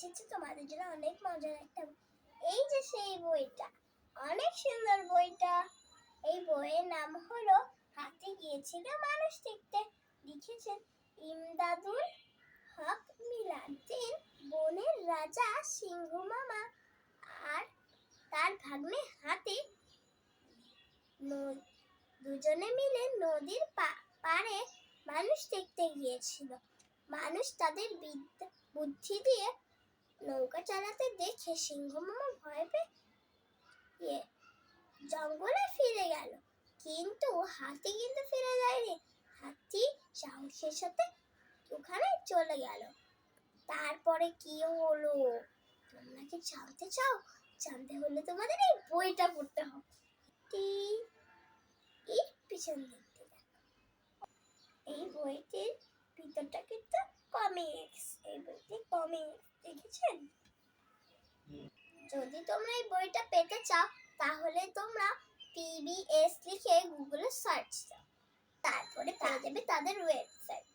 এসেছি তোমাদের জন্য অনেক মজার একটা এই যে সেই বইটা, অনেক সুন্দর বইটা। এই বইয়ের নাম হলো হাতে গিয়েছিল মানুষ দেখতে। লিখেছেন ইমদাদুল হক মিলাদ্দিন বনের রাজা সিংহ মামা। আর তার ভাগ্নে হাতে। দুজনে মিলে নদীর পাড়ে মানুষ দেখতে গিয়েছিল। মানুষ তাদের বিদ্যা, বুদ্ধি দিয়ে নৌকা চালাতে দেখে সিংহ মামা ভয় পেয়ে ইয়ে জঙ্গলে ফিরে গেল। কিন্তু হাতি কিন্তু ফিরে যায়নি। হাতি সাহসের সাথে ওখানে চলে গেল। তারপরে কি হলো? তোমরা কি জানতে চাও? জানতে হলে তোমাদের এই বইটা পড়তে হবে। এর পিছন দিক থেকে এই বইটির ভিতরটা কিন্তু দেখেছেন? যদি তোমরা এই বইটা পেতে চাও, তাহলে তোমরা পিবিএস লিখে গুগলে সার্চ দাও। তারপরে পেয়ে যাবে তাদের ওয়েবসাইট